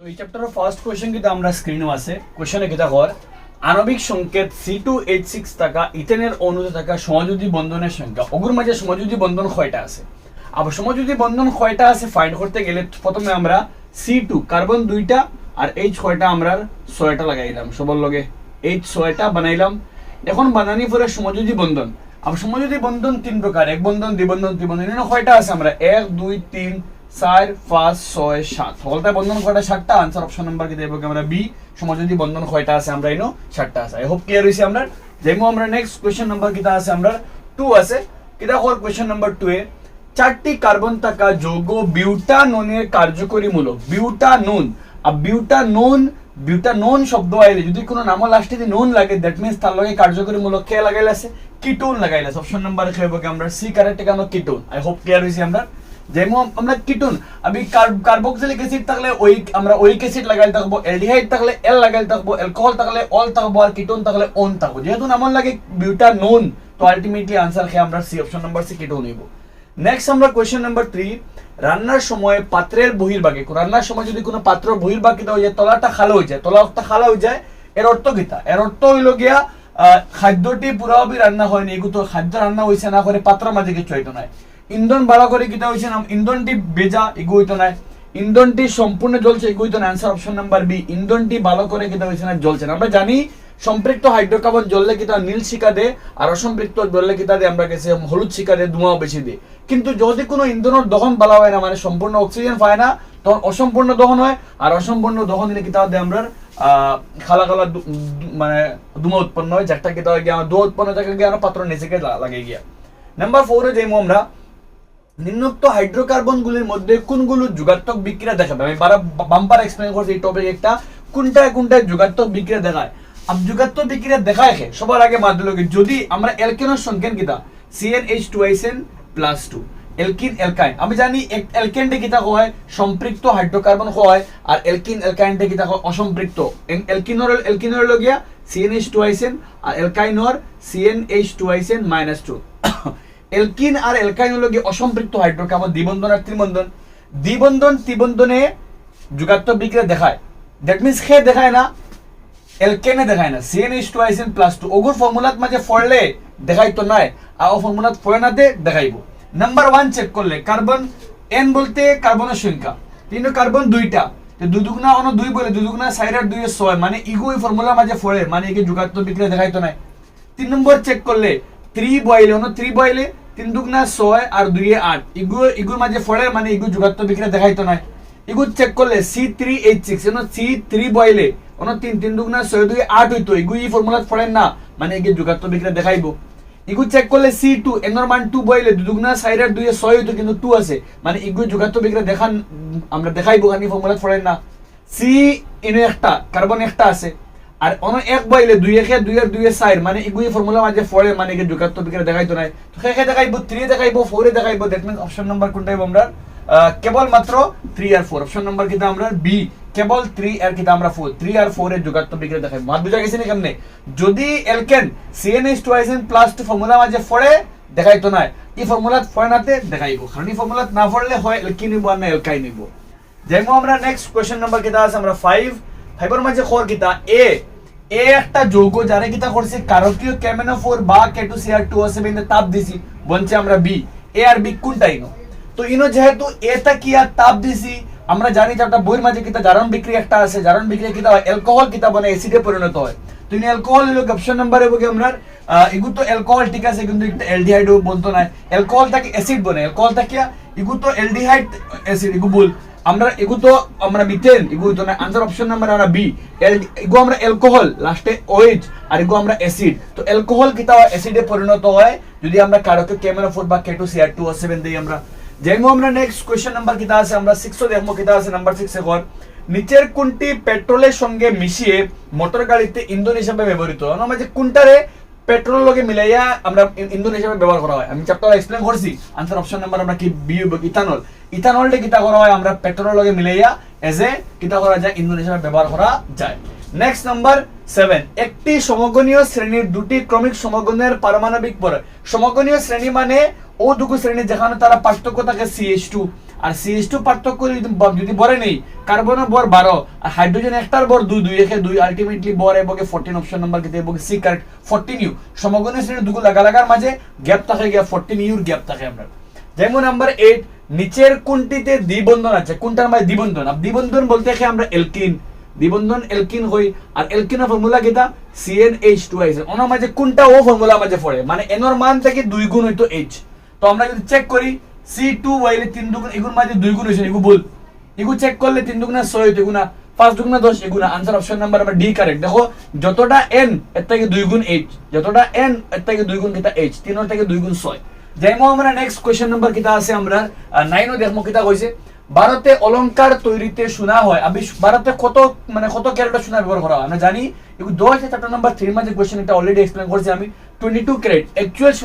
তো এই চ্যাপ্টারের ফার্স্ট কোয়েশ্চেন কিন্তু আমরা স্ক্রিনও আছে। কোয়েশ্চনে কিতা কর আণবিক সংকেত সি টু এইট সিক্স টাকা ইথেনের অণুতে থাকা সমাযোজী বন্ধনের সংখ্যা ওগুর মাঝে সমাযোজী বন্ধন কয়টা আছে। আবার সমাযোজী বন্ধন কয়টা আছে ফাইন্ড করতে গেলে প্রথমে আমরা সি টু কার্বন দুইটা আর এইচ কয়টা আমরা ছয়টা লাগাইলাম সবার লগে। এইচ ছয়টা বানাইলাম। এখন বানানি পরে সমাযোজী বন্ধন। আবার সমাযোজী বন্ধন তিন প্রকার, এক বন্ধন দ্বিবন্ধন ত্রিবন্ধন কয়টা আছে। আমরা এক, দুই, তিন চার, পাঁচ, ছয়, সাত। সকলটা বন্ধন কয়টা? সাতটা। আনসার অপশন নাম্বার আমরা বি সমাযোজী বন্ধন কয়টা আছে? আমরা এনো সাতটা আছে। আই হোপ ক্লিয়ার আমরা যেমন আমরা নেক্সট নাম্বার আছে আমরা। টু আছে। হল নাম্বার টু এ, চারটি কার্বন থাকা যৌগ কার্যকরী মূলক আর শব্দ আইলে যদি কোনো নাম লাস্টে যদি নোন লাগে দ্যাট মিন্স তার লগে কার্যকরী মূলক কে লাগাইলে আছে? কিটোন লাগাইলে অপশন নাম্বার খেয়ে আমরা সি কারেক্ট কেন কিটোন আই হোপ ক্লিয়ার হইছে আমরা যেমন আমরা কিটোন, আমি কার্বক্সিলিক অ্যাসিড থাকলে ওই আমরা ওইক অ্যাসিড থাকব থাকলে এল থাকব অ্যালকোহল থাকলে অল থাকব আর কিটোন থাকলে থাকব। যেহেতু নাম লাগে বিউটানোন তো আলটিমেটলি আনসার খেয়ে আমরা C option number C ketone নিব নেক্সট আমরা কোয়েশ্চেন নাম্বার থ্রি রান্নার সময় পাত্রের বহির্ভাগে রান্নার সময় যদি কোনো পাত্র বহির্ভাগিত হয়ে যায়, তলাটা খালা হয়ে যায়, তলাটা খালা হয়ে যায়, এর অর্থ কিতা এর অর্থ হইল গিয়া খাদ্যটি পুরাপুরি রান্না হয়নি এগুলো খাদ্য রান্না হয়েছে না, করে পাত্র মাঝে কিছু হইতো না ইন্ধন ভালো করে কিতা হয়েছে না, ইন্ধনটি বেজা এগু হইতো না ইন্ধনটি সম্পূর্ণ জ্বলছে এগু না। অ্যান্সার অপশন নাম্বার বি ইন্ধনটি ভালো করে কিতা হয়েছে না, জ্বলছে না। আমরা জানি, সম্পৃক্ত হাইড্রোকার্বন জ্বললে কিতা নীল শিকা দে আর অসম্পৃক্ত জ্বললে কিতা দে আমরা গেছে হলুদ শিকা দে ধোঁয়াও বেশি দে কিন্তু যদি কোনো ইন্ধনের দহন ভালো হয় না মানে সম্পূর্ণ অক্সিজেন পায় না, তখন অসম্পূর্ণ দহন হয়, আর অসম্পূর্ণ দহন দিলে কিতা দে আমরা খালা খালা মানে ধুমা উৎপন্ন হয় যারটা কিতা হয়, গিয়া আমার দো উৎপন্ন থাকে গিয়া আমার পাত্র নিচে গিয়ে লাগে গিয়া। নাম্বার ফোরে যাইমু আমরা। নিম্নোক্ত হাইড্রোকার্বনগুলির মধ্যে কোনগুলো যুগাত্মক বিক্রিয়া দেখাবে? আমি বাম্পার এক্সপ্লেন করছি এই টপিক একটা। কোনটায় কোনটায় যুগাত্মক বিক্রিয়া দেখায়? আব যুগাত্মক বিক্রিয়া দেখায় খে সবার আগে মাধ্যমে যদি আমরা অ্যালকেনের সংখ্যান কিতা? সিএন এইচ টু আইসেন প্লাস টু এলকিন এলকাইন আমি জানি এলকেনটে কিতা হয় সম্পৃক্ত হাইড্রোকার্বন হয় আর এলকিন এলকাইনটে কিতা হয় অসম্পৃক্ত। এলকিনর এলকিনর লগিয়া সিএন এইচ টু আইসেন আর এলকাইনর সিএন এইচ টু আইসেন মাইনাস টু এলকিন আর এলকাইন হলো গিয়ে অসম্পৃক্ত হাইড্রোকার্বন, দ্বিবন্ধন আর ত্রিবন্ধন। দ্বিবন্ধন, ত্রিবন্ধনে যুগাত্মক বিক্রিয়া দেখায়। দ্যাট মিন্স খে দেখায় না? এলকেনে দেখায় না। সিএন এইচ টু আইসেন প্লাস টু ওগুর ফর্মুলাত মাঝে ফড়লে দেখাই তো নয় আর ও ফর্মুলাত ফড়ে না দে, দেখাইব। নাম্বার ওয়ান চেক করলে কার্বন এন বলতে কার্বনের সংখ্যা। কিন্তু কার্বন দুইটা। দুদুগনা অন দুই বলে দুদুগনা সাইরার দুই ছয়। মানে ইগো এই ফর্মুলার মাঝে ফড়ে মানে একে যুগাত্মক বিক্রিয়া দেখাই তো নাই। তিন নম্বর চেক করলে থ্রি বয়েলে অন্য থ্রি বয়েলে তিন দুগুণা ছয় আর দুই আট। ইগু ইগুর মাঝে ফলে মানে ইগু যুগাত্ম বিক্রিয়া দেখাইতো নাই। ইগু চেক করলে সি থ্রি এইট সিক্স অন্য সি থ্রি বয়েলে অন্য তিন তিন দুগুণা ছয় দুই আট হইতো। ইগু ই ফর্মুলা ফলেন না মানে ইগে যুগাত্ম বিক্রিয়া দেখাইবো। ইগু চেক করলে সি টু এনর মান টু বইলে দুগুণা সাইড আর দুই ছয় হইতো, কিন্তু টু আছে। মানে ইগু যুগাত্ম বিক্রিয়া দেখান আমরা দেখাইবো খানি ফর্মুলা ফলেন না। সি ইনো একটা কার্বন একটা আছে। আর অন এক বাইলে দুই একে, দুই আর দুই সাইড মানে এগুই ফর্মুলা মাঝে ফলে মানে কি যুগাত্ম বিক্রিয়া দেখাইতো নাই। তো কে দেখাইবো থ্রি দেখাইবো ফোরে দেখাইবো দ্যাট মিন্স অপশন নাম্বার কোনটা আমরা? কেবল মাত্র থ্রি আর ফোর অপশন নাম্বার কিতা আমরা বি কেবল থ্রি আর কিতা আমরা ফোর থ্রি আর ফোর এর যুগাত্ম বিক্রিয়া দেখাইবো। মাত বুঝা গেছে না কেমনে? যদি alkane C n H two আইসেন প্লাস টু ফর্মুলা মাঝে ফড়ে দেখাইতো নাই এই ফর্মুলাত ফড়ে নাতে দেখাইবো। কারণ এই ফর্মুলাত না ফড়লে হয়, এলকিন নিবো না এলকাই নিবো। যেমন আমরা নেক্সট কোয়েশ্চেন নাম্বার কিতা আছে, আমরা ফাইভ ফাইভের মাঝে খর কিতা এ এ একটা যৌগ যারা কিতা করছে, কারকীয় ক্যামেনোফোর বা কেটু সিআর টু আছে বিন্দু তাপ দিছি বলছে আমরা বি। এ আর বি কোনটা ইনো? তো ইনো যেহেতু এ তা কি আর তাপ দিছি, আমরা জানি যে একটা বইয়ের মাঝে কিতা জারণ বিক্রি একটা আছে, জারণ বিক্রিয়া কিতা অ্যালকোহল কিতা বনে অ্যাসিডে পরিণত হয়। তো ইনি অ্যালকোহল হলো অপশন নাম্বার হবে কি আমরা এগু তো অ্যালকোহল ঠিক আছে, কিন্তু একটা অ্যালডিহাইড বলতো না। অ্যালকোহল থাকে অ্যাসিড বনে অ্যালকোহল থাকে এগু তো অ্যালডিহাইড অ্যাসিড এগু বল। আমরা এগু তো আমরা মিথেন এগু তো না আনসার অপশন নাম্বার আমরা বি এগু আমরা অ্যালকোহল লাস্টে ওএইচ আর এগু আমরা অ্যাসিড তো অ্যালকোহল কিতা হয়? অ্যাসিডে পরিণত হয় যদি আমরা কারকে ক্যামেরা ফোর বা কেটু সিআর টু সেভেন দিই আমরা। যেমন আমরা নেক্সট কোয়েশ্চেন নাম্বার কিতা আছে? আমরা সিক্সও দেখব কিতা আছে নাম্বার সিক্স এখন নিচের কোনটি পেট্রোলের সঙ্গে মিশিয়ে মোটর গাড়িতে ইন্ধন হিসাবে ব্যবহৃত? হয় আমরা যে কোনটারে পেট্রোল লগে মিলাইয়া আমরা ইন- ইন্ধন হিসাবে ব্যবহার করা হয়। আমি চ্যাপ্টার এক্সপ্লেন করছি আনসার অপশন নাম্বার আমরা কি? B ethanol. ইথানলটা কিতা করা হয়? আমরা পেট্রোল লগে মিলাইয়া এজ এ কিতা করা যায়? ইন্ধন হিসাবে ব্যবহার করা যায়। নেক্সট নাম্বার সেভেন একটি সমগণীয় শ্রেণির দুটি ক্রমিক সমগণের পারমাণবিক পর সমগণীয় শ্রেণি মানে ও দুটো শ্রেণি যেখানে তারা পার্থক্য থাকে সিএইচ টু আর সিএইচ টু পার্থক্য যদি বরে নেই কার্বনের বর বারো, আর হাইড্রোজেন একটার বর দুই দুই একে দুই আলটিমেটলি বর এবং ফোরটিন অপশন নাম্বার কিন্তু এবং সি কারেক্ট ফোরটিন ইউ সমগণের শ্রেণি দুগু লাগা লাগার মাঝে গ্যাপ থাকে গিয়া ফোরটিন ইউর গ্যাপ থাকে আমরা যেমন নাম্বার এইট নিচের কোনটিতে দ্বিবন্ধন আছে? কোনটার মাঝে দ্বিবন্ধন? আর দ্বিবন্ধন বলতে কি আমরা এলকিন দ্বিবন্ধন এলকিন হই, আর এলকিনের ফর্মুলা কিটা সিএনএইচ টু আইছে ওনার মাঝে কোনটা ও ফর্মুলা মাঝে পড়ে? মানে এনর মান থেকে দুই গুণ হইতো এইচ তো আমরা যদি চেক করি সি টু ওয়াইলে তিন দুগুণ মাঝে দুই গুণ হয়েছে এগু এগু চেক করলে তিন দুগুণা ছয় পাঁচ দুগুণা দশ আনসার অপশন নাম্বার আমরা ডি কারেক্ট দেখো, যতটা এন এর থেকে দুই গুণ এইচ যতটা এন এর থেকে দুই গুণ কিতা এইচ তিনের থেকে দুই গুণ ছয় যাইমো আমরা নেক্সট কোয়েশ্চেন নাম্বার কিতা আছে, আমরা নাইনও দেখমো কিতা কইছে। ভারতে অলংকার তৈরিতে শোনা হয়। আমি ভারতে কত মানে কত ক্যারেটের সোনা ব্যবহার করা হয়? আমরা জানি দশ চ্যাপ্টার নাম্বার থ্রির মাঝে কোয়েশ্চেন এটা অলরেডি এক্সপ্লেন করছি আমি। টোয়েন্টি টু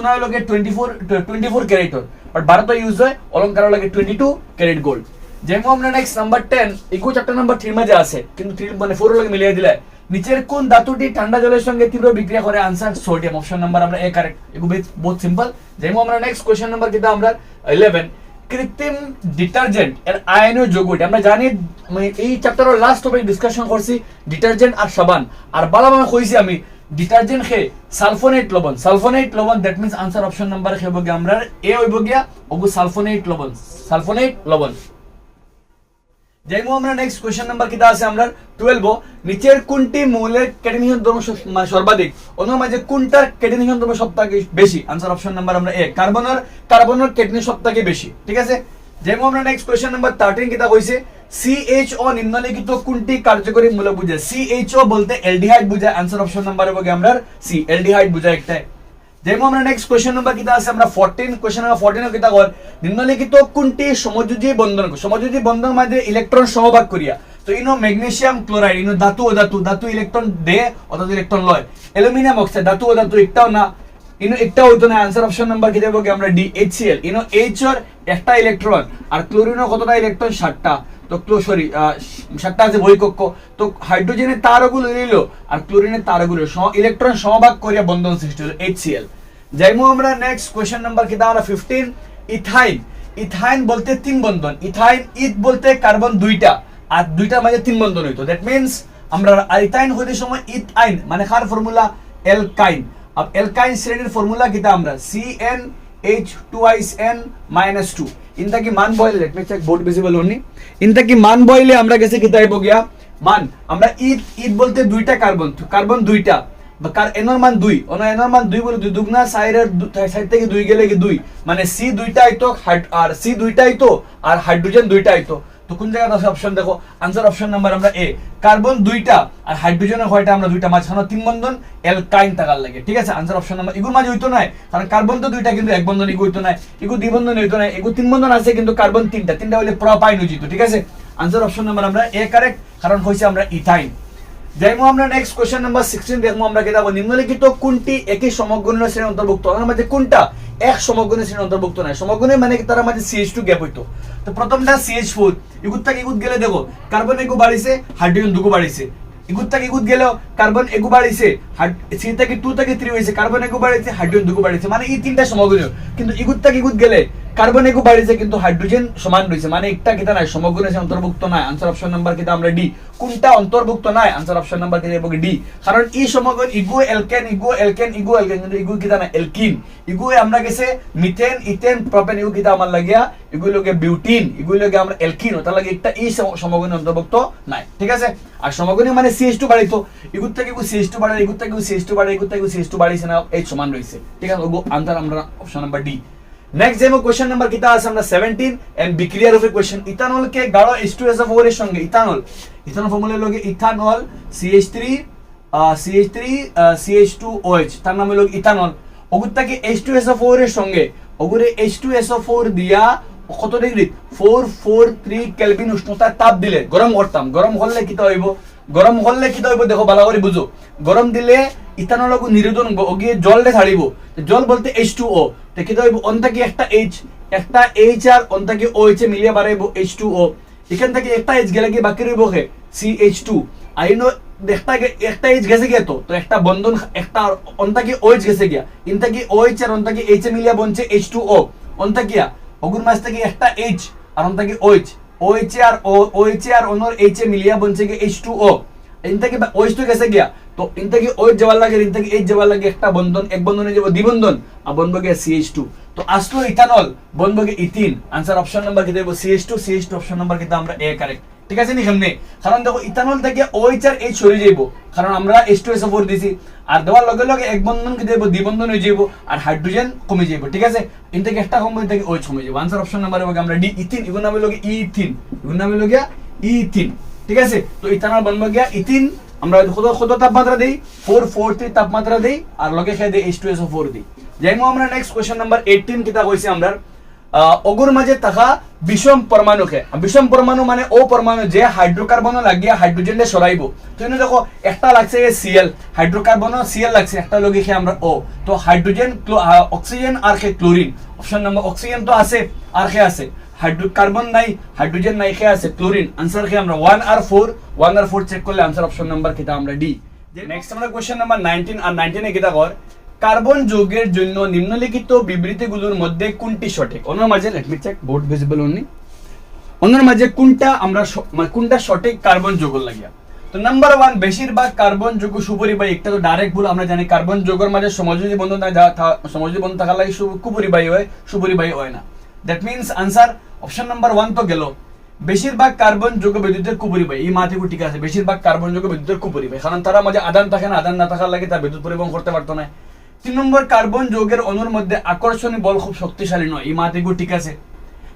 হলো টোয়েন্টি ফোর টোয়েন্টি ফোর ক্যারেটর বাট ভারতে ইউজ হয় অলংকার লাগে টোয়েন্টি টু ক্যারেট গোল্ড যেমন আমরা নেক্সট নাম্বার টেন ইকো চ্যাপ্টার নাম্বার থ্রির মাঝে আছে কিন্তু থ্রি মানে ফোর লাগে মিলিয়ে দিলে নিচের কোন ধাতুটি ঠান্ডা জলের সঙ্গে তীব্র বিক্রিয়া করে আনসার সোডিয়াম অপশন নাম্বার আমরা এ কারেক্ট এগুলো বহুত সিম্পল যেমন আমরা নেক্সট কোয়েশ্চেন নাম্বার কিন্তু আমরা ইলেভেন কৃত্রিম ডিটারজেন্ট এর আয়নীয় যৌগ আমরা জানি মানে এই চ্যাপ্টারের লাস্ট টপিক ডিসকাশন করছি ডিটারজেন্ট আর সাবান আর বালামা কইছি আমি ডিটারজেন্ট খে সালফোনেট লবণ। সালফোনেট লবণ that means answer option number খেব গিয়া আমরা এ হইব গিয়া ওগু সালফোনেট লবণ। সালফোনেট লবণ। যাইমু আমরা নেক্সট কোশ্চেন নাম্বার কিটা আছে আমরা 12 নিচের কোনটি মৌলের ক্যাডমিয়াম মানে সর্বাধিক? অন্য মাঝে কোনটার ক্যাডমিয়াম দ্রব্য সবথেকে বেশি? আনসার অপশন নাম্বার আমরা এ কার্বনের কার্বনের ক্যাডমিয়াম সবথেকে বেশি। ঠিক আছে? যেমন আমরা নেক্সট কোশ্চেন নাম্বার 13 কিটা কইছে? সিএইচও নিম্নলিখিত কোনটি কার্যকরী মূলক বুঝায় সিএইচও বলতে এলডিহাইড বুঝায় আনসার অপশন নাম্বার হবে আমরা সি এলডিহাইড বুঝায় একটাই। যেমন আমরা নেক্সট কোশ্চেন নাম্বার কিতা আছে? আমরা 14 কোশ্চেন নাম্বার 14 কিতা কর? নিম্নলিখিত কোনটি সমযোজী বন্ধন? সমযোজী বন্ধন মাঝে ইলেকট্রন সহভাগ করিয়া। তো ইনো ম্যাগনেসিয়াম ক্লোরাইড ইনো ধাতু ও ধাতু। ধাতু ইলেকট্রন দে অর্থাৎ ইলেকট্রন লয়। অ্যালুমিনিয়াম অক্সাইড ধাতু ও ধাতু একটাও না। ইনো একটা হইতো না। আনসার অপশন নাম্বার কি দেবো আমরা ডি এইচসিএল ইনো এইচ এর একটা ইলেকট্রন আর ক্লোরিনো কতটা ইলেকট্রন ষাটটা। তো সরি সাতটা আছে বহিকক্ষ, তো হাইড্রোজেনের তারগুলো নিল আর ক্লোরিনের তারগুলো ইলেকট্রন সমভাগ করিয়া বন্ধন সৃষ্টি হলো এইচ সিএল যাইমু আমরা নেক্সট কোয়েশ্চেন নাম্বার কি আমরা ফিফটিন ইথাইন ইথাইন বলতে তিন বন্ধন ইথাইন ইথ বলতে কার্বন দুইটা, আর দুইটা মাঝে তিন বন্ধন হইতো। দ্যাট মিনস আমরা আইথাইন হইতে সময় ইথ আইন মানে কার ফর্মুলা এলকাইন আর এলকাইন শ্রেণির ফর্মুলা কিতা আমরা? সি এন CN H2IN -2 ইনটা কি মান বইলে let me check board visible only ইনটা কি মান বইলে আমরা গেছে কি গিয়া মান, আমরা ইথ ইথ বলতে দুইটা কার্বন কার্বন দুইটা। কার এনর মান দুই। অন এনর মান দুই বলে দুই দুগনা সাইডের সাইড থেকে দুই গেলে কি দুই? মানে সি দুইটা আইতো আর সি দুইটা আইতো, আর হাইড্রোজেন দুইটা আইতো। তো কোন জায়গাতে আছে অপশন দেখো আনসার অপশন নাম্বার আমরা এ কার্বন দুইটা আর হাইড্রোজেনের কয়টা? আমরা দুইটা মাঝখানে তিন বন্ধন অ্যালকাইন টাকার লাগে, ঠিক আছে? আনসার অপশন নাম্বার এগুর মাঝে হইতো না কারণ কার্বন তো দুইটা, কিন্তু এক বন্ধন এগু হইতো না এগু দুই বন্ধন হইতো না এগু তিন বন্ধন আছে, কিন্তু কার্বন তিনটা তিনটা হইলে প্রপাইন হইতো ঠিক আছে? আনসার অপশন নাম্বার আমরা এ কারেক্ট কারণ হইছে আমরা ইথাইন যাইমো আমরা নেক্সট কোশ্চেন নাম্বার 16 দেখব আমরা কেদাবো নিম্নলিখিত কোনটি একই সমগ্রীয় শ্রেণির অন্তর্ভুক্ত? তার মধ্যে কোনটা এক সমগ্রীয় শ্রেণির অন্তর্ভুক্ত নাই। সমগ্রীয় মানে তারা মাঝে সিএইচ টু গ্যাপ হইতো। তো প্রথমটা CH4 ইগুত থেকে ইগুত গেলে দেখো কার্বন এগু বাড়িছে হাইড্রোজেন দুগু বাড়িছে। ইগুত থেকে ইগুত গেলেও কার্বন এগু বাড়িছে সি থেকে টু থেকে থ্রি হয়েছে কার্বন এগু বাড়িছে হাইড্রোজেন দুগু বাড়িছে। মানে এই তিনটা সমগ্রীয় কিন্তু ইগুত থেকে ইগুত গেলে কার্বন এগু বাড়িছে কিন্তু হাইড্রোজেন সমান রয়েছে মানে একটা কিতা নাই সমগ্র আছে অন্তর্ভুক্ত নাই। আনসার অপশন নাম্বার কিতা আমরা ডি কোনটা অন্তর্ভুক্ত নাই? আনসার অপশন নাম্বার কিতা এবং ডি কারণ এই সমগ্র ইগু এলকেন ইগু এলকেন ইগু এলকেন কিন্তু ইগু কিতা না এলকিন ইগু আমরা গেছে মিথেন ইথেন প্রপেন ইগু কিতা আমার লাগিয়া ইগু লগে বিউটিন ইগু লগে আমরা এলকিন ওটা লাগে একটা এই সমগ্র অন্তর্ভুক্ত নাই। ঠিক আছে? আর সমগ্র মানে সিএস টু বাড়িতো ইগুর থেকে ইগু সিএস টু বাড়ে ইগুর থেকে ইগু সিএস টু বাড়ে ইগুর থেকে ইগু সিএস টু বাড়িছে না, এই সমান রয়েছে ঠিক আছে? ওগু আনসার আমরা অপশন নাম্বার ডি নেক্সট যেমন কোশ্চেন নাম্বার কিতা আছে আমরা 17 এন্ড বিক্রিয়ার উপরে কোশ্চেন ইথানল কে গাঢ় H2SO4 এর সঙ্গে ইথানল ইথানল ফর্মুলা লগে ইথানল CH3 CH3 CH2OH তার নাম হলো ইথানল ওগুরটা কি H2SO4 এর সঙ্গে ওগুরে H2SO4 দিয়া কত ডিগ্রি 443 কেলভিন উষ্ণতায় তাপ দিলে, গরম করতাম। গরম করলে কিতা হইব? গরম করলে কিতা হইব? দেখো, ভালো করে বুঝো। গরম দিলে ইথানলকু নিরোধন গিয়ে জলটা ছাড়িব জল বলতে H2O তো কিতা হইব, অন্তাকি একটা H একটা H আর অন্তাকি OH এ মিলিয়ে বাড়াইব H2O এখান থেকে একটা H গেলে কি বাকি রইব হে? CH2 আইনো একটা একটা H গেছে গিয়া তো তো একটা বন্ধন, একটা অন্তাকি OH গেছে গিয়া। ইনতাকি OH আর অন্তাকি H এ মিলিয়ে বনছে H2O অন্তাকিয়া অগুর মাছ থেকে একটা H আর অন থেকে ওইচ ওইচ আর ও ওইচ আর অনর এইচ এ মিলিয়া বনছে কি এইচ টু ও ইন থেকে ওইচ তো গেছে গিয়া। তো ইন থেকে ওইচ যাওয়ার লাগে ইন থেকে এইচ যাওয়ার লাগে একটা বন্ধন, এক বন্ধনে যাব দ্বিবন্ধন, আর বনবো গিয়া সিএইচ টু তো আসলো ইথানল বনবো গিয়া ইথিন। আনসার অপশন নাম্বার কি দেবো? CH two CH two option number কিন্তু আমরা এ কারেক্ট ঠিক আছে নি কেমনে কারণ দেখো, ইথানল থেকে ওইচ আর এইচ সরে যাইব। কারণ আমরা এইচ টু এস ফোর দিছি। আর দেওয়ার লগে লগে এক বন্ধন কি দেবো? দ্বিবন্ধন হয়ে যাইব। আর হাইড্রোজেন কমে যাইব। ঠিক আছে? ইন থেকে একটা কমবে থেকে ওইচ কমে যাইব। আনসার অপশন নাম্বার আমরা ডি ইথিন। ইগুন নামে লগে ইথিন ইগুন নামে লগে ইথিন ঠিক আছে? তো ইথানল বনবো গিয়া ইথিন আমরা কত তাপমাত্রা দেই ফোর ফোর থ্রি তাপমাত্রা দেই, আর লগে খেয়ে দেই এইচ টু এস ফোর দিই। যাইমো আমরা নেক্সট কোয়েশ্চন নাম্বার এইটিন কিতা কইছি আমরা? অগুর মাঝে থাকা বিষম পরমাণুকে বিষম পরমাণু মানে ও পরমাণু যে হাইড্রোকার্বন লাগিয়ে হাইড্রোজেন সরাইব তো এনে দেখো, একটা লাগছে সিএল হাইড্রোকার্বন সিএল লাগছে, একটা লগে খেয়ে আমরা ও তো হাইড্রোজেন অক্সিজেন আর খে ক্লোরিন অপশন নাম্বার অক্সিজেন তো আছে, আর খে আছে। হাইড্রোকার্বন নাই হাইড্রোজেন নাই খে আছে ক্লোরিন। আনসার খে আমরা ওয়ান আর ফোর ওয়ান আর ফোর চেক করলে আনসার অপশন নাম্বার কিতা আমরা ডি নেক্সট আমরা কোয়েশ্চেন নাম্বার নাইনটিন আর নাইনটিনে কিতা কর? কার্বন যৌগের জন্য নিম্নলিখিত বিবৃতিগুলোর মধ্যে কোনটি সঠিক? অন্য মাঝে let me check board visible only অন্যের মাঝে কোনটা আমরা মানে কোনটা সঠিক কার্বন যৌগ লাগিয়া? তো নাম্বার ওয়ান বেশিরভাগ কার্বন যৌগ সুপরিবাহী একটা তো ডাইরেক্ট ভুল আমরা জানি কার্বন যৌগের মাঝে সমযোজী বন্ধন সমযোজী বন্ধন থাকার লাগে কুপরিবাহী হয় সুপরিবাহী হয় না। That means answer option number one তো গেল বেশিরভাগ কার্বন যৌগ বিদ্যুতের কুপরিবাহী এই মাটিকু ঠিক আছে বেশিরভাগ কার্বন যৌগ বিদ্যুতের কুপরিবাহী কারণ তারা মাঝে আদান থাকে না আদান না থাকার লাগে তার বিদ্যুৎ পরিবহন করতে পারতো না তিন নম্বর কার্বন যৌগের অণুর মধ্যে আকর্ষণী বল খুব শক্তিশালী নয় এই মাটিকু ঠিক আছে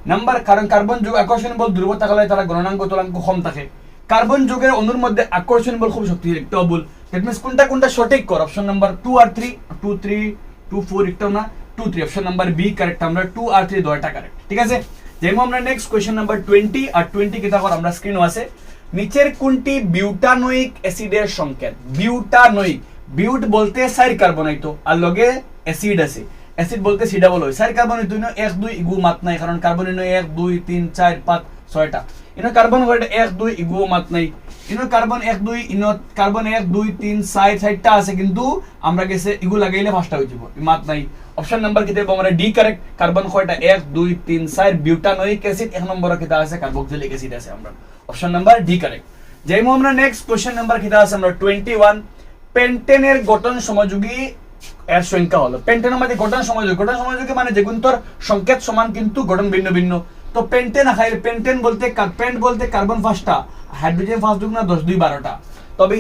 নাম্বার কারণ কার্বন যুগ আকর্ষণ বল দুর্বল থাকলে তারা গণনাঙ্ক তুলাঙ্ক কম থাকে কার্বন যুগের অণুর মধ্যে আকর্ষণ বল খুব শক্তিশালী একটা বল দ্যাট মিনস কোনটা কোনটা সঠিক কর অপশন নাম্বার টু আর three two three two four একটাও না two three option number B correct আমরা টু আর থ্রি দয়টা কারেক্ট ঠিক আছে? যেমন আমরা নেক্সট কোয়েশ্চেন নাম্বার টোয়েন্টি আর টোয়েন্টি কিতা কর আমরা স্ক্রিনও আছে। নিচের কোনটি বিউটানোইক অ্যাসিডের সংকেত? বিউটানোইক বিউট বলতে সাইর কার্বনাইতো আর লগে অ্যাসিড আছে। অ্যাসিড বলতে সিডা বলো সাইর কার্বন দুই এক, দুই, ইগু মাত নাই, কারণ কার্বন এক, দুই, তিন, চার, পাঁচ, ছয়টা। ইনো কার্বন এক, দুই, ইগু মাত নাই। ইনো কার্বন এক, দুই ইনো কার্বন এক, দুই, তিন চার চারটা আছে, কিন্তু আমরা গেছে ইগু লাগাইলে পাঁচটা হয়ে যাব। মাত নাই। অপশন নাম্বার কিতে আমরা ডি কারেক্ট কার্বন কয়টা? এক, দুই, তিন, চার বিউটানোইক অ্যাসিড এক নম্বর কিতা আছে? কার্বক্সিলিক অ্যাসিড আছে আমরা। অপশন নাম্বার ডি কারেক্ট যাইমো আমরা নেক্সট কোশ্চেন নাম্বার কিতা আছে? আমরা টোয়েন্টি ওয়ান পেন্টেনের গঠন সমযোগী এর সংখ্যা হলো। পেন্টেনের মধ্যে গঠন সমাযোগ। গঠন সমাযোগে মানে যেগুন তোর সংকেত সমান কিন্তু গঠন ভিন্ন ভিন্ন। তো পেন্টেন আখাই পেন্টেন বলতে পেন্ট বলতে কার্বন ফার্স্টটা হাইড্রোজেন ফার্স্ট দুগুণা দশ, দুই, বারোটা। তবে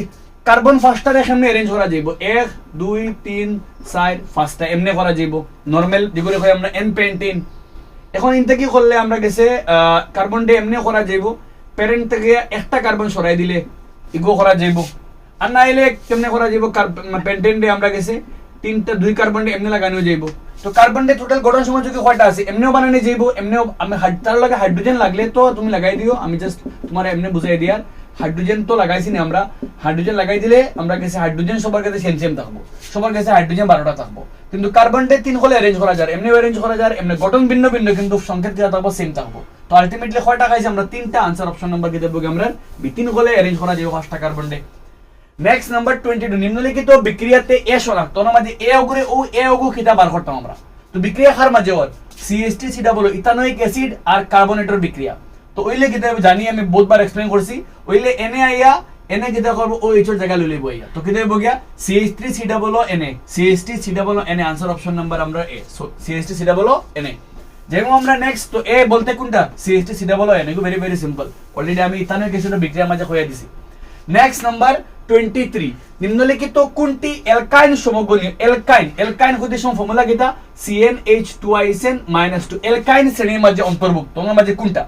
কার্বন ফার্স্টটা এমনি অ্যারেঞ্জ করা যাইব। এক, দুই, তিন, চার, পাঁচটা, এমনি করা যাইব। নর্মাল যেগুলো হয় আমরা এন পেন্টিন এখন ইনতে কি করলে আমরা গেছে কার্বন ডে এমনি করা যাইব। প্যারেন্ট থেকে একটা কার্বন সরাই দিলে ইগো করা যাইব। আর না এলে কেমনে করা যাইব পেন্টেন ডে আমরা গেছে, তিনটা, দুই কার্বন ডে এমনি লাগানো যাইব। তো কার্বন ডে টোটাল গঠন সমযোগী কয়টা আছে? এমনিও বানানো যাইব, এমনিও আমি তার লগে হাইড্রোজেন লাগলে তো তুমি লাগাই দিও। আমি জাস্ট তোমার এমনি বুঝাই দিয়ার হাইড্রোজেন তো লাগাইছি না আমরা। হাইড্রোজেন লাগাই দিলে আমরা গেছে হাইড্রোজেন সবার কাছে সেম সেম থাকব। সবার কাছে হাইড্রোজেন বারোটা থাকব। কিন্তু কার্বন ডে তিন হলে অ্যারেঞ্জ করা যায় এমনি অ্যারেঞ্জ করা যায়, এমনি গঠন ভিন্ন ভিন্ন, কিন্তু সংকেত যা থাকব সেম থাকব। তো আলটিমেটলি কয়টা খাইছি আমরা? তিনটা আনসার অপশন নাম্বার কি দেবো আমরা তিন হলে অ্যারেঞ্জ করা যাবে পাঁচটা কার্বন ডে নেক্সট নাম্বার টোয়েন্টি টু নিম্নলিখিত বিক্রিয়াতে এ শনাক্ত মাঝে এ অগুরে ও এ অগু খিতা বার করতাম আমরা তো বিক্রিয়া খার মাঝে ওর সিএসটি সিটা বলো ইথানোইক অ্যাসিড আর কার্বনেটের বিক্রিয়া তো ওইলে কিতা জানি আমি বহুতবার এক্সপ্লেন করছি ওইলে এনে আইয়া, এনে কিতা করব ও এইচর জায়গা লইলে বইয়া তো কিতা হইব গিয়া সিএইচ থ্রি সিটা বলো এনে। সিএইচ টি সিটা বলো এনে আনসার অপশন নাম্বার আমরা এ। সিএইচ টি সিটা বলো এনে। যেমন আমরা নেক্সট তো এ বলতে কোনটা? সিএইচ টি সিটা বলো এনে। ভেরি ভেরি সিম্পল অলরেডি আমি ইথানোইক অ্যাসিডের বিক্রিয়ার মাঝে হইয়া দিছি। নেক্সট নাম্বার টোয়েন্টি থ্রি নিম্নলিখিত কোনটি এলকাইন সমগণীয় এলকাইন এলকাইন হতে সম ফর্মুলা কিটা সিএন এইচ টু আইসেন মাইনাস টু এলকাইন শ্রেণির মাঝে অন্তর্ভুক্ত। তোমার মাঝে কোনটা?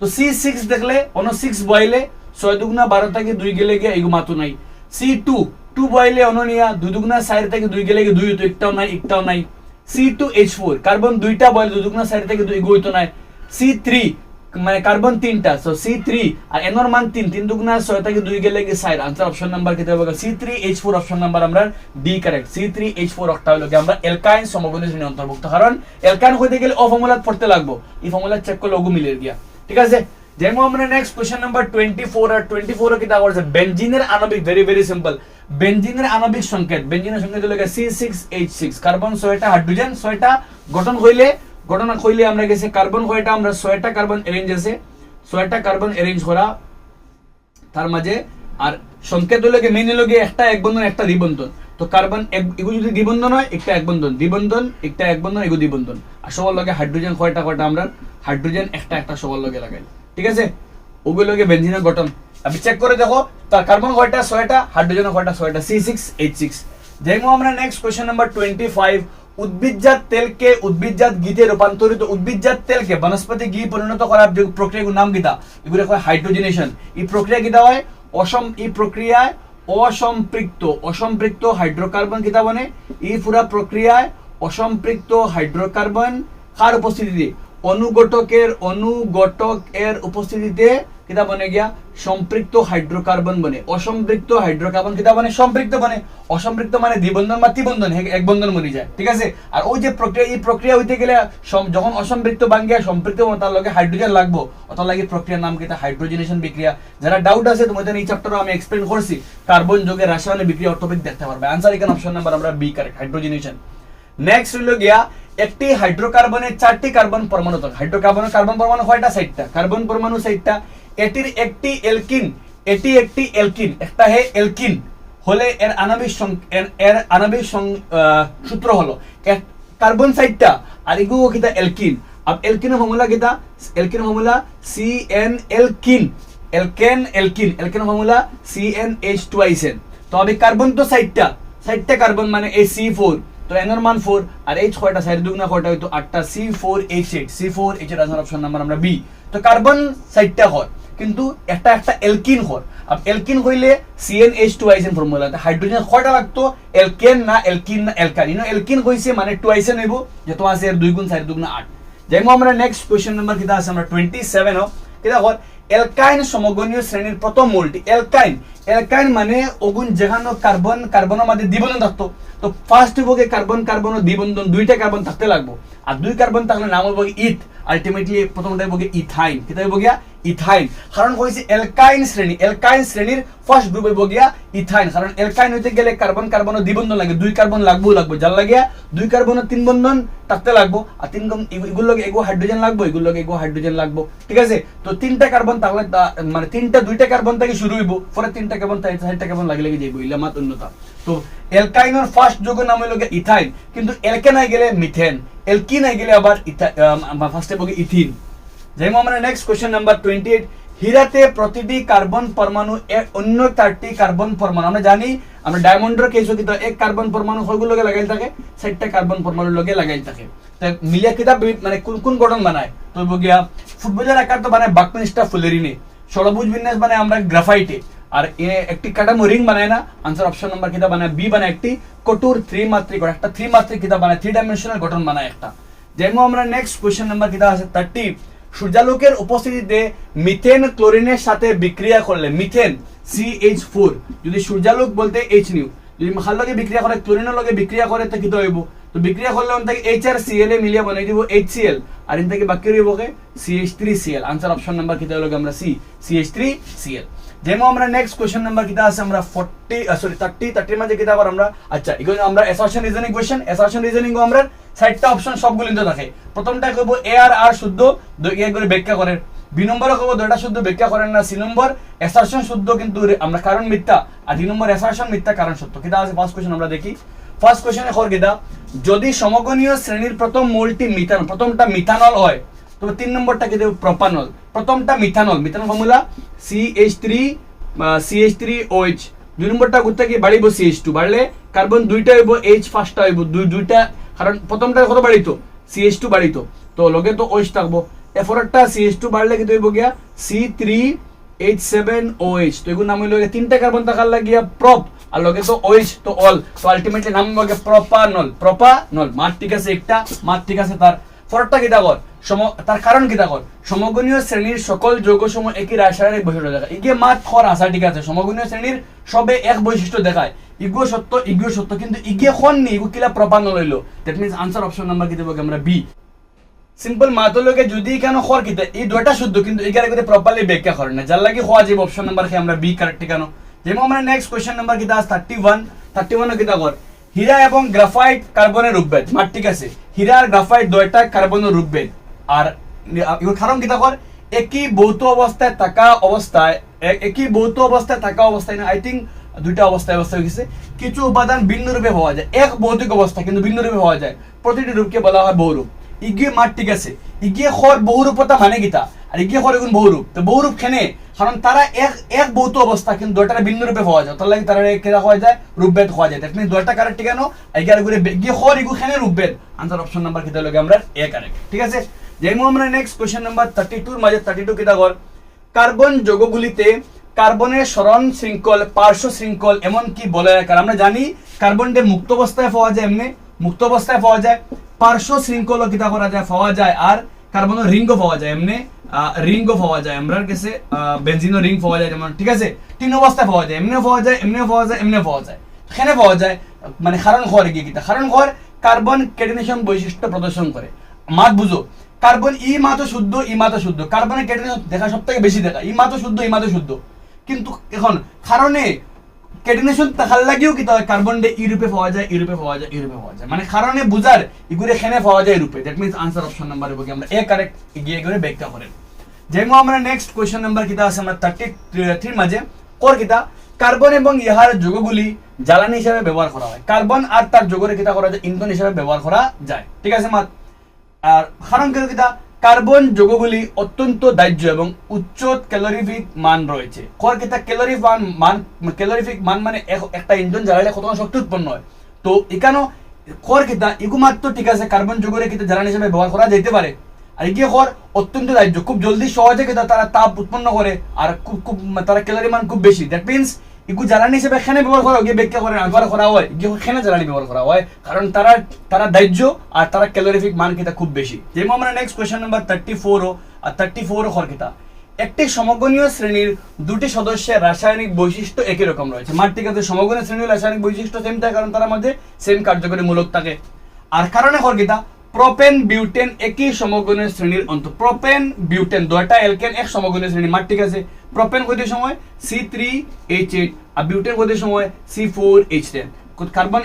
তো সি সিক্স দেখলে অন সিক্স বয়লে ছয় দুগুণা বারো থেকে দুই গেলে গিয়ে এগু মাতো নাই। সি টু টু বয়লে অননিয়া দুই দুগুণা চার থেকে দুই গেলে গিয়ে দুই হতো একটাও নাই একটাও নাই। C two H four carbon দুইটা বয়লে দুই দুগুণা চার থেকে দুই, এগু হইতো নাই। সি থ্রি মানে কার্বন তিনটা সো সি থ্রি আর এনর মান তিন তিন দুগুণা ছয় থেকে দুই গেলে গিয়ে সাইড আনসার অপশন নাম্বার কেটে হবে C three H four option number আমরা D correct C three H four octa হলো আমরা এলকাইন সমগণী শ্রেণি অন্তর্ভুক্ত। কারণ এলকাইন হইতে গেলে ও ফর্মুলা পড়তে লাগবো। এই ফর্মুলা চেক করলে ওগু মিলে গিয়া। ঠিক আছে? যেমন আমরা next question number twenty four আর টোয়েন্টি ফোর কিতা করছে বেঞ্জিনের আণবিক ভেরি ভেরি সিম্পল বেঞ্জিনের আণবিক সংকেত। বেঞ্জিনের সংকেত হলো C six H six carbon ছয়টা হাইড্রোজেন ছয়টা গঠন হইলে ঘটনা কইলে আমরা গেছে কার্বন কয়টা? আমরা ছয়টা কার্বন অ্যারেঞ্জ আছে ছয়টা কার্বন অ্যারেঞ্জ করা, তার মাঝে আর সংকেত মেইন হলো গিয়ে একটা এক বন্ধন, একটা দ্বিবন্ধন। তো কার্বন এগুলো যদি দ্বিবন্ধন হয়, একটা এক বন্ধন। দ্বিবন্ধন, একটা এক বন্ধন, এগুলো দ্বিবন্ধন। আর সবার লগে হাইড্রোজেন কয়টা কয়টা আমরা? হাইড্রোজেন একটা একটা সবার লগে লাগাই। ঠিক আছে? ওগুলো লগে বেঞ্জিনের গঠন। আপনি চেক করে দেখো তার কার্বন কয়টা? ছয়টা হাইড্রোজেন কয়টা? ছয়টা সি সিক্স এইচ সিক্স দেখব আমরা next question number twenty five উদ্ভিদজাত তেলকে উদ্ভিদজাত গীতে রূপান্তরিত উদ্ভিদজাত তেলকে বনস্পতি ঘি পরিণত করার যে প্রক্রিয়াগুলোর নাম গীতা এগুলো হয় হাইড্রোজেনেশন এই প্রক্রিয়া গীতা হয়? অসম এই প্রক্রিয়ায় অসম্পৃক্ত অসম্পৃক্ত হাইড্রোকার্বন কিতা বনে? এই পুরা প্রক্রিয়ায় অসম্পৃক্ত হাইড্রোকার্বন কার উপস্থিতিতে? অনুঘটকের অনুঘটক এর উপস্থিতিতে কিতা বনে গিয়া? সম্পৃক্ত হাইড্রোকার্বন বনে। অসম্পৃক্ত হাইড্রোকার্বন কিতা বনে? সম্পৃক্ত বনে। অসম্পৃক্ত মানে দ্বিবন্ধন বা ত্রিবন্ধন এক বন্ধন মরি যায়। ঠিক আছে? আর ওই যে প্রক্রিয়া, এই প্রক্রিয়া হইতে গেলে যখন অসম্পৃক্ত বাঙ্গিয়া, সম্পৃক্ত তার লগে হাইড্রোজেন লাগবো। অত লাগে প্রক্রিয়ার নাম কিতা হাইড্রোজেনেশন বিক্রিয়া। যারা ডাউট আছে, তোমাদের এই চ্যাপ্টারে আমি এক্সপ্লেন করছি। কার্বন যোগে রাসায়নিক বিক্রিয়া অটোপিক দেখতে পারবে। আনসার এখানে অপশন নাম্বার আমরা বি কারেক্ট হাইড্রোজেনেশন নেক্সট হইল গিয়া, একটি হাইড্রোকার্বনের চারটি কার্বন পরমাণু হাইড্রোকার্বনের কার্বন পরমাণু কয়টা? সাইটটা। কার্বন পরমাণু সাইটটা এটির একটি এলকিন, এটি একটি এলকিন, একটা হে এলকিন। হলে এর আণবিক এর- আণবিক সূত্র হলো কার্বন সাইটটা আর এগুলো কিতা এলকিন। আর এলকিন ফর্মুলা কিতা? Alkene formula C N alkene. Alkane alkene. Alkane formula C N H two আইসেন তো আমি কার্বন তো সাইটটা সাইটটা কার্বন মানে এই সি ফোর তো এন এর মান ফোর আর এইচ কয়টা? সাইড দুগুনা কয়টা হয়তো আটটা। C four H eight C four H এর অপশন নাম্বার আমরা বি তো কার্বন সাইটটা হয়। কিন্তু একটা একটা এলকিন আর এলকিন হইলে সিএন এইচ টু আইসেন ফর্মুলা হাইড্রোজেন কয়টা লাগতো এলকেন না এলকিন না এলকান এলকিন কইছে মানে টু আইসেন হইব যেহেতু আছে এর দুই গুণ চার দুগুণ আট। যেমন আমরা নেক্সট কোয়েশ্চেন নাম্বার কিতা আছে? আমরা টোয়েন্টি সেভেন কিতা হয় এলকাইন সমগণীয় শ্রেণির প্রথম মূলটি এলকাইন এলকাইন মানে ওগুন যেখানে কার্বন কার্বনের মধ্যে দ্বিবন্ধন থাকতো। তো ফার্স্ট হইবগে কার্বন কার্বন ও দ্বিবন্ধন? দুইটা কার্বন থাকতে লাগবো। আর দুই কার্বন থাকলে নাম হইব ইথ। আলটিমেটলি প্রথমটা হইব ইথাইন কিতা হইব গিয়া? ইথাইন। কারণ কইছে এলকাইন শ্রেণি। এলকাইন শ্রেণির ফার্স্ট গ্রুপ হইব ইথাইন। কারণ এলকাইন হইতে গেলে কার্বন কার্বন ও দ্বিবন্ধন লাগে। দুই কার্বন লাগবো লাগবো। যার লাগিয়া দুই কার্বন ও তিন বন্ধন থাকতে লাগবো। আর তিন এগুলো এগো হাইড্রোজেন লাগবো এগুলো এগো হাইড্রোজেন লাগবো। ঠিক আছে? তো তিনটা কার্বন তাহলে মানে তিনটা, দুইটা কার্বন থেকে শুরু হইব। পরে তিনটা কার্বন চারটা কার্বন লাগে লাগে যাইব। ইলা মাত অন্যতা তো এলকাইনের ফার্স্ট যোগ নাম হইল ইথাইন। কিন্তু এলকেন আই গেলে মিথেন। এলকিন আই গেলে আবার ফার্স্টে বগে ইথিন। যেমন আমরা next question number twenty eight হীরাতে প্রতিটি কার্বন পরমাণু অন্য চারটি কার্বন পরমাণু। আমরা জানি, আমরা ডায়মন্ডের কেসও কিন্তু এক কার্বন পরমাণু হইগুলো লগে লাগাইল থাকে, চারটা কার্বন পরমাণু লগে লাগাইল থাকে। মিলিয়া কিতাব মানে কোন কোন গঠন বানায়? তো গিয়া, ফুটবলের আকার তো বানায় বাকমিনিস্টা ফুলেরিনে। ষড়ভুজ বিন্যাস বানায় আমরা গ্রাফাইটে। আর এ একটি কাঠামো রিং বানায় না আনসার অপশন নাম্বার কিতাব বানায় বি বানায় একটি। কটুর থ্রি মাত্রিক একটা থ্রি মাত্রিক কিতাব বানায় থ্রি ডাইমেনশনাল গঠন বানায় একটা। যেমন আমরা নেক্সট কোয়েশ্চেন নাম্বার কিতাব আছে থার্টি সূর্যালোকের উপস্থিতিতে মিথেন ক্লোরিনের সাথে বিক্রিয়া করলে, মিথেন সি এইচ ফোর যদি সূর্যালোক বলতে এইচ নিউ যদি লগে বিক্রিয়া করে, ক্লোরিনের লগে বিক্রিয়া করে, তো কিতো হইব? তো বিক্রিয়া করলে থেকে এইচ আর সি এল এ মিলিয়ে বানাই দিব এইচ সি এল আর থেকে বাকি রইব কে? C H three C L answer option number কিতা হলো আমরা C C H three C L যেমন আমরা নেক্সট কোয়েশ্চেন নাম্বার কিতা আছে, আমরা 40 সরি 30 30 মাঝে কিতা আবার আমরা আচ্ছা এগুলো আমরা assertion reasoning question assertion reasoning আমরা সাইডটা অপশন সবগুলো কিন্তু থাকে। প্রথমটা কব এ আর আর শুদ্ধ, দুই এক করে ব্যাখ্যা করেন। বি নম্বরে কইব দুইটা শুদ্ধ ব্যাখ্যা করেন না সি নম্বর অ্যাসারশন শুদ্ধ কিন্তু আমরা কারণ মিথ্যা, আর দুই নম্বর অ্যাসারশন মিথ্যা, কারণ সত্য। কিতা আছে? ফার্স্ট কোয়েশ্চেন আমরা দেখি। ফার্স্ট কোয়েশ্চেনে খর কিতা? যদি সমগণীয় শ্রেণির প্রথম মূলটি মিথানল প্রথমটা মিথানল হয়, তবে তিন নম্বরটা কি দেব? প্রপানল প্রথমটা methanol. Methanol formula C H three C H three OH দুই নম্বরটা ঘুরতে গিয়ে বাড়িব সি এইচ টু বাড়লে কার্বন দুইটা হইব এইচ ফার্স্টটা হইব। দুই দুইটা কারণ প্রথমটা কত বাড়িত এইচ টু বাড়িত তো লগে তো ওইচ থাকব। এফোরটা সি এইচ টু বাড়লে কিন্তু হইব গিয়া? C three H seven O H তো এগুলো নাম হইল তিনটা কার্বন থাকার লাগিয়া প্রপ আর লগে তো ওইচ তো অল তো আলটিমেটলি নাম হবে প্রপানল প্রপানল মাঠ ঠিক আছে একটা মাঠ ঠিক আছে তার ফরটা কিতা কর সম তার কারণ কিতা কর সমগণীয় শ্রেণির সকল যৌগ সমূহ একই রাসায়নিক বৈশিষ্ট্য দেখায়। ইগে মাত খর আসা ঠিক আছে, সমগণীয় শ্রেণির সবে এক বৈশিষ্ট্য দেখায়। ইগো সত্য ইগো সত্য, কিন্তু ইগে খন নি, ইগো কিলা প্রপান লইলো। That means answer option number কি দেবো আমরা? বি সিম্পল মাতলকে যদি কেন খর কিতে, এই দুইটা শুদ্ধ, কিন্তু এগারে করে প্রপারলি ব্যাখ্যা করে না। যার লাগি হওয়া যাবে অপশন নাম্বার কি আমরা বি কারেক্ট কেন? যেমন আমরা নেক্সট কোশ্চেন নাম্বার কিতা থার্টি ওয়ান থার্টি ওয়ান কিতা কর হীরা এবং গ্রাফাইট কার্বনের রূপভেদ মার ঠিক আছে। হীরা আর গ্রাফাইট দুইটা কার্বনের রূপভেদ আর এগুলো কারণ কি কর একই ভৌত অবস্থায় থাকা অবস্থায় একই ভৌত অবস্থায় থাকা অবস্থায় না আই থিঙ্ক দুইটা অবস্থায় অবস্থা গেছে। কিছু উপাদান ভিন্ন রূপে পাওয়া যায়। এক ভৌতিক অবস্থা, কিন্তু ভিন্ন রূপে পাওয়া যায়। প্রতিটি রূপকে বলা হয় বহুরূপ। ইগিয়ে মার ঠিক আছে। ইগিয়ে খর বহুরূপতা মানে গীতা আর ইগিয়ে খর এগুন বহুরূপ। তো বহুরূপ খেনে কারণ তারা এক এক ভৌত অবস্থা, কিন্তু দুইটা ভিন্ন রূপে পাওয়া যায়। তার লাগে তারা কেরা হওয়া যায়? রূপভেদ হওয়া যায়। দ্যাট মিন দুইটা কারেক্ট ঠিকানো এগার করে গিয়ে খর ইগু খেনে রূপভেদ। আনসার অপশন নাম্বার কিতা লগে আমরা এ কারেক্ট ঠিক আছে? যেমন আমরা নেক্সট কোশ্চেন নাম্বার থার্টি টুর মাঝে থার্টি টু কর কার্বন যৌগগুলিতে কার্বনের সরণ শৃঙ্খল, পার্শ্ব শৃঙ্খল এমন কি বলে রাখার আমরা জানি কার্বনটা মুক্ত অবস্থায় পাওয়া যায় এমনি, মুক্ত অবস্থায় পাওয়া যায়, পার্শ্ব শৃঙ্খল কিতা করা যায়, পাওয়া যায়, আর কার্বনের রিংও পাওয়া যায় এমনি রিংও পাওয়া যায়। আমরা কাছে বেনজিনও রিং পাওয়া যায় যেমন, ঠিক আছে? তিন অবস্থায় পাওয়া যায়, এমনিও পাওয়া যায়, এমনিও পাওয়া যায়, এমনিও পাওয়া যায়। এখানে পাওয়া যায়? মানে কারণ ঘর গিয়ে কিতা? কারণ ঘর কার্বন কেটিনেশন বৈশিষ্ট্য প্রদর্শন করে। মাত বুঝো, কার্বন ই মাত্র শুদ্ধ, ই মাত্র শুদ্ধ। কার্বনের কেটিনেশন দেখা সব থেকে বেশি দেখা, ই মাত্র শুদ্ধ, ই মাত্র শুদ্ধ। কিন্তু এখন কারণে কেটিনেশন থাকার লাগিও কি তাহলে কার্বন ডে ইউরোপে পাওয়া যায় ইউরোপে পাওয়া যায় ইউরোপে পাওয়া যায়। মানে কারণে বুঝার এগুলো এখানে পাওয়া যায় ইউরোপে that means answer option number হবে আমরা এ কারেক্ট গিয়ে করে ব্যাখ্যা করেন। যেমন আমরা নেক্সট কোয়েশ্চন নাম্বার কিতা আছে? আমরা থার্টি থ্রির মাঝে। কর কিতা? কার্বন এবং ইহার যৌগগুলি জ্বালানি হিসাবে ব্যবহার করা হয়। কার্বন আর তার যৌগের কিতা করা যায়? ইন্ধন হিসাবে ব্যবহার করা যায়। ঠিক আছে, মাত? আর কারণ কেন কিতা? কার্বন যৌগগুলি অত্যন্ত দাহ্য এবং উচ্চ ক্যালোরিফিক মান রয়েছে। কর কিতা ক্যালোরি মান মান, ক্যালোরিফিক মান মানে একটা ইন্ধন জ্বালালে কত শক্তি উৎপন্ন হয়। তো এখানেও কিতা ইগু ঠিক আছে কার্বন যৌগের কিতা জ্বালানি হিসেবে ব্যবহার করা যেতে পারে। আর এগিয়ে কর অত্যন্ত দাহ্য, খুব জলদি সহজে কিতা তারা তাপ উৎপন্ন করে আর খুব খুব, তারা ক্যালোরি মান খুব বেশি। দ্যাট মিনস জ্বালানি হিসেবে ব্যবহার করা ব্যাখ্যা করে ব্যবহার করা হয় জ্বালানি ব্যবহার করা হয় কারণ তারা তারা দাহ্য আর তারা ক্যালোরিফিক মান কিতা খুব বেশি যেমন আমরা নেক্সট নাম্বার থার্টি ফোর আর থার্টি ফোর হর কিতা একটি সমগণীয় শ্রেণির দুটি সদস্যের রাসায়নিক বৈশিষ্ট্য একই রকম রয়েছে আছে সমগণীয় শ্রেণির রাসায়নিক বৈশিষ্ট্য সেম থাকে কারণ তার মধ্যে সেম কার্যকরী মূলক থাকে। আর কারণে হর কিতা প্রোপেন বিউটেন একই সমগণীয় শ্রেণির অন্ত। প্রোপেন বিউটেন দুইটা এলকেন এক সমগণীয় শ্রেণি। মার ঠিক আছে? প্রোপেন কত সময়? সি থ্রি এইচ এইট আর বিউটেন কত সময়? C four H ten carbon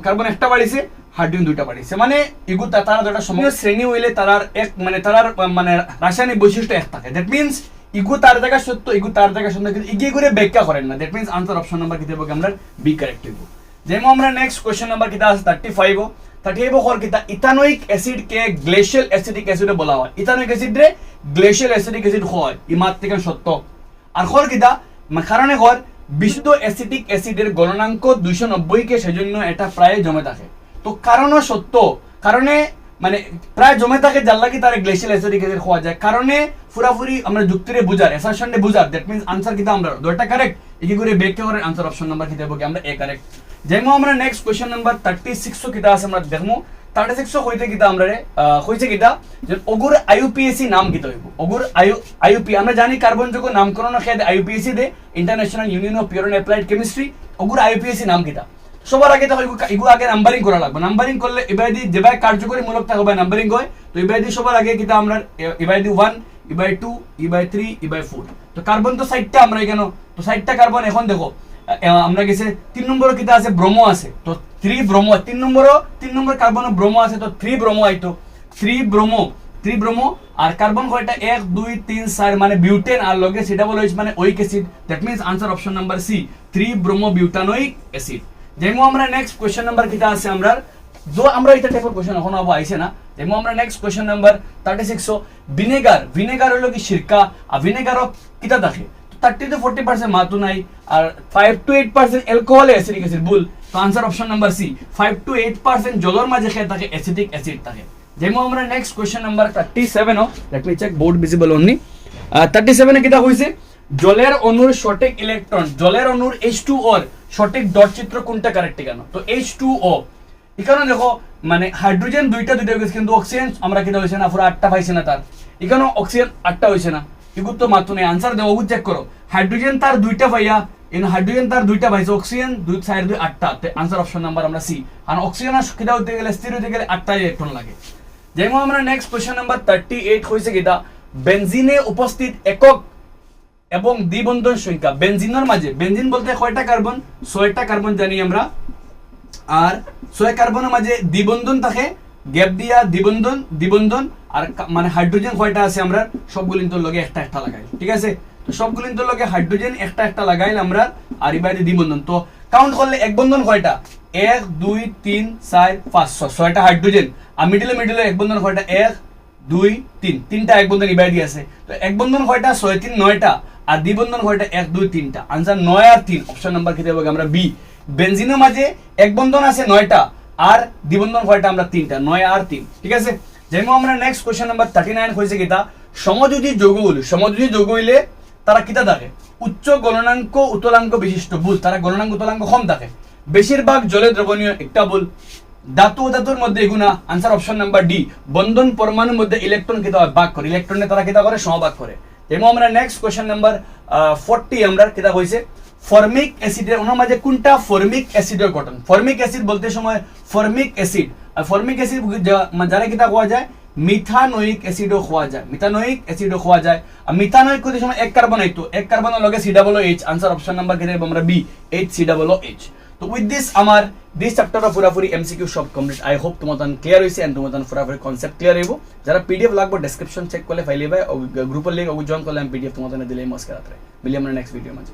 carbon একটা বাড়িছে হাইড্রোজেন দুইটা বাড়িছে। মানে তা- তারা দুটা সময় শ্রেণি হইলে তারার এক মানে তারার মানে রাসায়নিক বৈশিষ্ট্য এক থাকে। দ্যাট মিনস ইগু তার জায়গা সত্য ইগু তার জায়গা সত্য, কিন্তু ইগে করে ব্যাখ্যা করেন না। That means answer option number কিতে হবে আমরা? বি কারেক্ট হইব যেমন আমরা নেক্সট কোশ্চেন নাম্বার কিতা আছে থার্টি ফাইভ থার্টি হর কিতা ইথানোইক অ্যাসিড কে গ্লেশিয়াল অ্যাসিডিক অ্যাসিডে বলা হয়। ইথানোইক অ্যাসিড রে গ্লেশিয়াল অ্যাসিডিক অ্যাসিড হয় ইমাত থেকে সত্য। আর খর কিতা কারণে খর বিশুদ্ধ অ্যাসিডিক অ্যাসিডের গণনাঙ্ক দুইশো নব্বই কে সেজন্য এটা প্রায় জমে থাকে। তো কারণও সত্য কারণে মানে প্রায় জমে থাকে যার লাগি তার গ্লেশিয়াল অ্যাসিডিক অ্যাসিড খাওয়া যায়। কারণে পুরাপুরি আমরা যুক্তিরে বুঝার অ্যাসারশনে বুঝার দ্যাট মিন্স আনসার কিতা আমরা দুইটা কারেক্ট একি করে ব্যাখ্যা করে আনসার অপশন নাম্বার কিতা হবে আমরা এ কারেক্ট যেমন আমরা next question number thirty six কিতা আছে আমরা দেখব থার্টি সিক্স হইতে কিতা আমরা হইছে কিতা? যে অগুর আইউপিএসসি নাম কিতা হইব? অগুর আইউ আইউপি আমরা জানি কার্বন যোগ নামকরণ খেদ IUPAC they. International Union of Pure and Applied Chemistry অগুর IUPAC নাম কিতা। সবার আগে তো এগু- এগু আগে নাম্বারিং করা লাগবে। নাম্বারিং করলে এবার দি যেভাবে কার্যকরী মূলক থাকবে নাম্বারিং হয়, তো এবার সবার আগে কিতা আমরা এবার দি ওয়ান ইবাই টু ইবাই থ্রি ইবাই ফোর তো কার্বন তো সাইডটা আমরা এখানে তো সাইডটা কার্বন এখন দেখো। আমরা গেছে, তিন নম্বর কিতা আছে ব্রোমো আছে। তো থ্রি ব্রোমো তিন নম্বরও তিন নম্বর কার্বন ব্রোমো আছে, তো থ্রি ব্রোমো আইতো থ্রি ব্রোমো থ্রি ব্রোমো আর কার্বন কয়টা, এক, দুই, তিন চার মানে বিউটেন আর লগে সেটা বলে হইছে মানে ওইক acid that means answer option number C three bromo butanoic acid যেমন আমরা নেক্সট কোয়েশ্চেন নাম্বার কিতা আছে আমরা যো আমরা এটা টাইপের কোয়েশ্চেন এখন আবো আইছে না। যেমন আমরা next question number thirty six vinegar vinegar হলো কি সিরকা আর ভিনেগারও কিতা থাকে থার্টি টু ফোর্টি পার্সেন্ট মাতু নাই আর five two eight percent alcohol acidic acid ভুল। তো answer option number C five two eight percent জলের মাঝে খেয়ে থাকে অ্যাসিডিক অ্যাসিড থাকে। যেমন আমরা next number thirty seven let me check board visible only thirty সেভেনে কিতা হয়েছে জলের অণুর সঠিক ইলেকট্রন জলের অনুর এইচ টু ওর সঠিক ডট চিত্র কোনটা কারেক্ট কেন? তো এইচ টু ও এখানে দেখো মানে হাইড্রোজেন দুইটা দুইটা গেছে কিন্তু অক্সিজেন আমরা কিটা হয়েছে না, পুরো আটটা পাইছে না তার। এখানে অক্সিজেন আটটা হয়েছে না। মাত্র নেই আনসার দেবো চেক করো। হাইড্রোজেন তার দুইটা পাইয়া ইন হাইড্রোজেন তার দুইটা পাইছে অক্সিজেন দুই সাইড দুই আটটা। আনসার অপশন নাম্বার আমরা সি আর অক্সিজেন আর কিটা হতে গেলে, স্থির হতে গেলে আটটা ইলেকট্রন লাগে। যেমন আমরা next question number thirty eight হয়েছে কিটা বেনজিনে উপস্থিত একক এবং দ্বিবন্ধন সংখ্যা। বেনজিনের মাঝে বেনজিন বলতে কয়টা কার্বন ছয়টা কার্বন জানি আমরা। আর ছয় কার্বনের মাঝে দ্বিবন্ধন থাকে গ্যাপ দিয়া দ্বিবন্ধন দ্বিবন্ধন আর মানে হাইড্রোজেন কয়টা আছে আমরা? সবগুলো কিন্তু লগে একটা একটা লাগাই, ঠিক আছে? তো সবগুলো কিন্তু লগে হাইড্রোজেন একটা একটা লাগাইলে আমরা আর এবারে দ্বিবন্ধন। তো কাউন্ট করলে এক বন্ধন কয়টা? এক, দুই, তিন, চার, পাঁচ, ছয়। ছয়টা হাইড্রোজেন আর মিডিলে মিডিলে এক বন্ধন কয়টা? এক, দুই, তিন। তিনটা এক বন্ধন ইবাই দিয়ে আছে। তো এক বন্ধন কয়টা? ছয়, তিন, নয়টা। আর দ্বিবন্ধন কয়টা? এক, দুই, তিনটা। আনসার নয় আর তিন। অপশন নাম্বার খেতে হবে আমরা বি বেনজিনের মাঝে এক বন্ধন আছে নয়টা। আর দ্বিবন্ধন কয়টা আমরা তিনটা, নয় আর তিন, ঠিক আছে? যেমন আমরা next question number thirty nine হয়েছে কিতা? সমযোজী যৌগগুলো, সমযোজী যৌগ হইলে তারা কিতা থাকে উচ্চ গণনাঙ্ক উতলাঙ্ক বিশিষ্ট বুল, তারা গণনাঙ্ক উতলাঙ্ক কম থাকে বেশিরভাগ জলে দ্রবণীয় একটা বুল, ধাতু ধাতুর মধ্যে এগুনা আনসার অপশন নাম্বার ডি বন্ধন পরমাণুর মধ্যে ইলেকট্রন কিতা হয়? ভাগ করে। ইলেকট্রনে তারা কিতা করে? সমভাগ করে। যেমন আমরা নেক্সট কোয়েশ্চন নাম্বার ফোরটি আমরা কিতা হয়েছে? ফর্মিক অ্যাসিডের ওনার মাঝে কোনটা? ফর্মিক অ্যাসিডের গঠন। ফর্মিক অ্যাসিড বলতে সময় ফর্মিক অ্যাসিড। আর ফর্মিক অ্যাসিড যারা কিতা খাওয়া যায়? মিথানোইক অ্যাসিডও খাওয়া যায়। মিথানোইক অ্যাসিডও খাওয়া যায়। আর মিথানোইক করতে সময়? এক কার্বন আইতো এক কার্বনের লগে C double H answer option number কেটে আমরা? B H C double H তো উইথ দিস আমার দিস চ্যাপ্টার পুরাপুরি এমসিকিউ সব কমপ্লিট আই হোপ তোমার ক্লিয়ার হয়েছে এন্ড তোমার পুরাপুরি কনসেপ্ট ক্লিয়ার হইব। যারা পিডিএফ লাগবে ডেসক্রিপশন চেক করলে ফাইলে গ্রুপের লিঙ্ক জয়েন করলে আমি পিডিএফ তোমার দিলে মস্কার রাত্রে মিলি আমরা নেক্সট ভিডিও মাঝে।